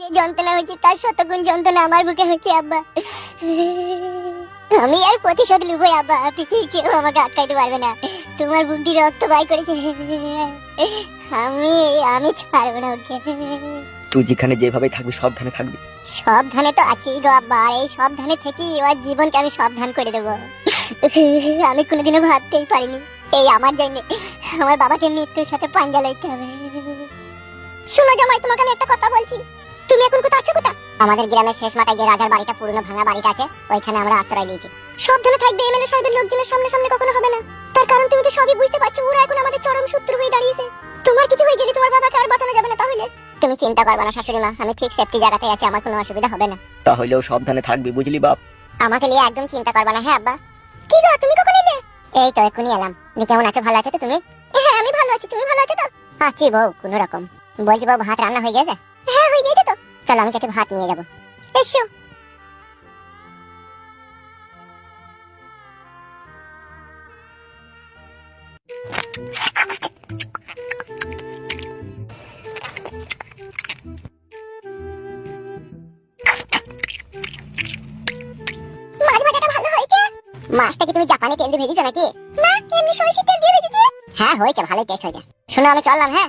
যে যন্ত্রণা হয়েছে তার শতগুণ যন্ত্রণা আমার বুকে হচ্ছে আব্বা। আমি আর প্রতিশোধ লুবো আব্বা। পৃথিবীর কেউ আমাকে আটকাইতে পারবে না। তোমার বুক দিয়ে রক্ত বাই করেছে। আমি আমি ছাড়বো না ওকে। তুই যেখানে যেভাবে থাকবি সাবধানে থাকবি। সাবধানে তো আছি গো আব্বা। এই সাবধানে থেকে ওর জীবনকে আমি সাবধান করে দেবো। আমি কোনোদিনও ভাবতেই পারিনি। এই আমার জন্য। আমার বাবাকে মৃত্যুর সাথে পাঞ্জা লইতে হবে। শোনো জামাই তোমাকে আমি একটা কথা বলছি। তুমি এখন কোথায় আছো কোথা আমাদের গ্রামের শেষ মাথায় যে রাজার বাড়িটা পুরনো ভাঙা বাড়িটা আছে ওইখানে আমরা আশ্রয় নিয়েছি। সাবধানে থাকবে এমএলএ সাহেবের লোকজনের সামনে সামনে কখনো হবে না। তার কারণ তুমি তো সবই বুঝতে পারছ ওরা এখন আমাদের চরম শত্রু হয়ে দাঁড়িয়েছে। তোমার কিছু হয়ে গেলে তোমার বাবাকে আর বাঁচানো যাবে না তাহলে? তুমি চিন্তা করবে না শাশুড়ি মা আমি ঠিক সেফটি জায়গাতে আছি আমার কোনো অসুবিধা হবে না। তাহলেও সাবধানে থাকবি বুঝলি বাপ? আমাকে নিয়ে একদম চিন্তা করবে না হ্যাঁ আব্বা? কি গো তুমি কখন এলে? এই তো এখনই এলাম। তুমি কেমন আছো ভালো আছো তো তুমি? হ্যাঁ আমি ভালো আছি তুমি ভালো আছো তো? আছি বউ কোনো রকম। বলছি বউ ভাত রান্না হয়ে গেছে? হ্যাঁ গেছে তো। চলো, আমি ভাত নিয়ে যাব। এসো। তুমি তেল তেল হ্যাঁ হয়েছে, ভালোই টেস্ট হয়েছে। শোনো, আমি চললাম হ্যাঁ?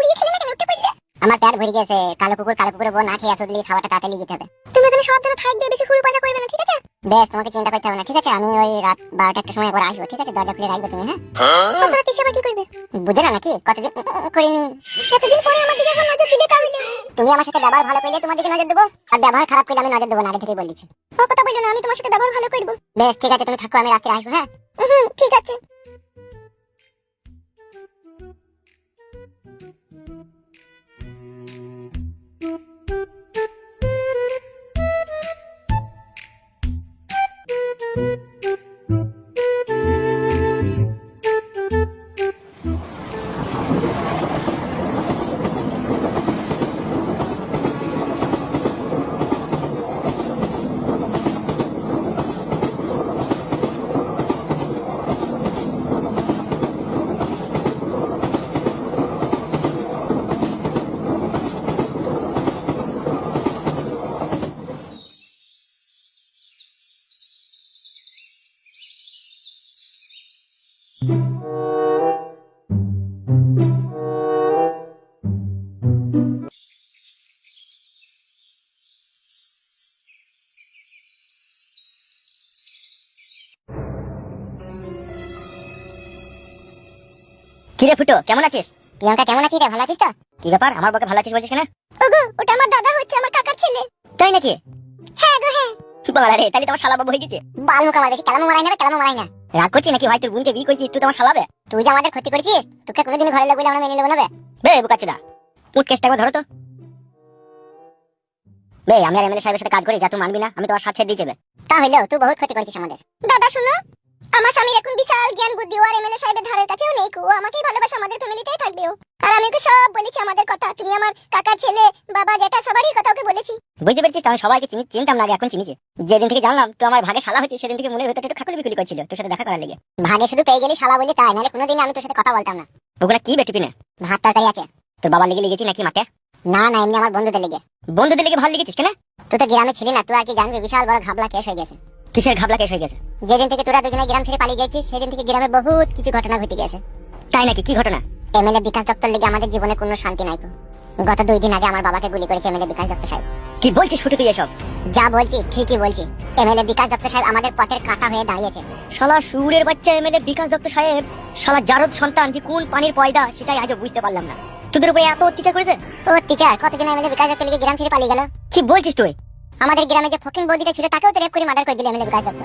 কুড়িয়ে খেলে না কেন উঠে পড়লে আমার পেট ভরে গেছে কালো কুকুর কালো কুকুরের বউ না খেয়ে আসো খাওয়াটা তাড়াতাড়ি যেতে হবে। তুমি এখানে সাবধানে থাকবে বেশি হুড়ু পাজা করবে না ঠিক আছে? বেশ তোমাকে চিন্তা করতে হবে না ঠিক আছে? আমি ওই রাত বারোটা একটা সময় একবার আসব ঠিক আছে? দরজা খুলে রাখবে তুমি হ্যাঁ? কত রাত এসে কি করবে? বুঝে না নাকি কতদিন করিনি। এতদিন পরে আমার দিকে একবার নজর দিলে তাহলে। তুমি আমার সাথে ব্যবহার ভালো করলে তোমার দিকে নজর দেবো আর ব্যবহার খারাপ করলে আমি নজর দেবো না আগে থেকেই বলেছি। ও কথা না আমি তোমার সাথে ব্যবহার ভালো করব। বেশ ঠিক আছে তুমি থাকো আমি রাত্রে আসব হ্যাঁ? ঠিক আছে। কিরে ফুটো কেমন আছিস? প্রিয়াঙ্কা কেমন আছিস রে? ভালো আছিস তো? কি ব্যাপার আমার বকে ভালো আছিস বলছিস কেন? ওগো ওটা আমার দাদা হচ্ছে আমার কাকার ছেলে। তাই নাকি? হ্যাঁ গো হ্যাঁ। বাবা রে তাহলে তোমার শালা বাবু হয়ে গেছে। বাল মুখ আমার বেশি কেলামো মারাই না কেলামো মারাই না। রাগ করছিস নাকি? ভাই তোর বোনকে বিয়ে করছিস তুই তোমার শালাবে তুই যে আমাদের ক্ষতি করেছিস তোকে কোনোদিন ঘরে লাগলে আমরা মেনে নেব না বে? বে বুকাচ্ছিদা উঠ কেসটা একবার ধরো তো। বে আমি আর এমএলএ সাহেবের সাথে কাজ করি যা তুই মানবি না আমি তোমার সাথে দিয়ে যাবে। তা হইলেও তুই বহুত ক্ষতি করেছিস আমাদের। দাদা শুনো। আমার স্বামীর এখন বিশাল জ্ঞান বুদ্ধি ও আর এমএলএ সাহেবের ধারের কাছেও নেই কো ও আমাকেই ভালোবাসে আমাদের ফ্যামিলিতেই থাকবে ও। আর আমি ওকে সব বলেছি আমাদের কথা। তুমি আমার কাকা ছেলে বাবা জেঠা সবারই কথা ওকে বলেছি। বুঝতে পেরেছিস আমি সবাইকে চিনি চিনতাম না আগে এখন চিনিছি যেদিন থেকে জানলাম তুই আমার ভাগে শালা হয়েছে সেদিন থেকে মনের ভেতরে একটু খাকুলি বিকুলি করছিল তোর সাথে দেখা করার লেগে। ভাগে শুধু পেয়ে গেলি শালা বলি তাই নাহলে কোনোদিন আমি তোর সাথে কথা বলতাম না। ওগুলা কি বেটি পিনে? ভাত তরকারি আছে। তোর বাবার লেগে লেগেছি নাকি মাঠে? না না এমনি আমার বন্ধুদের লেগে। বন্ধুদের লেগে ভালো লেগেছিস কেন? তুই তো গ্রামে ছিলি না তুই আর কি জানবি বিশাল বড় ঘাবলা কেস হয়ে গেছে। কিসের ঘাবলা কেস হয়ে গেছে? যেদিন থেকে তোরা দুজনে গ্রাম ছেড়ে পালিয়ে গেছিস সেদিন থেকে গ্রামে বহুত কিছু ঘটনা ঘটে গেছে। তাই নাকি? কি ঘটনা? এমএলএ বিকাশ দত্তর লেগে আমাদের জীবনে কোনো শান্তি নাই। গত দুই দিন আগে আমার বাবাকে গুলি করেছে এমএলএ বিকাশ দত্ত সাহেব। কি বলছিস ফুটে তুই এসব? যা বলছি ঠিকই বলছি। এমএলএ বিকাশ দত্ত সাহেব আমাদের পথের কাঁটা হয়ে দাঁড়িয়েছে। শালা সুরের বাচ্চা এমএলএ বিকাশ দত্ত সাহেব শালা জারদ সন্তান যে কোন পানির পয়দা সেটাই আজও বুঝতে পারলাম না। তোদের উপরে এত অত্যাচার করেছে? ও টিচার কতদিন এমএলএ বিকাশ দত্ত লেগে গ্রাম ছেড়ে পালিয়ে গেল? কি বলছিস তুই? আমাদের গ্রামে যে ফকিং বৌদিটা ছিল, তাকেও তো রেপ করে মার্ডার করে দিলে এমএলএ দত্ত।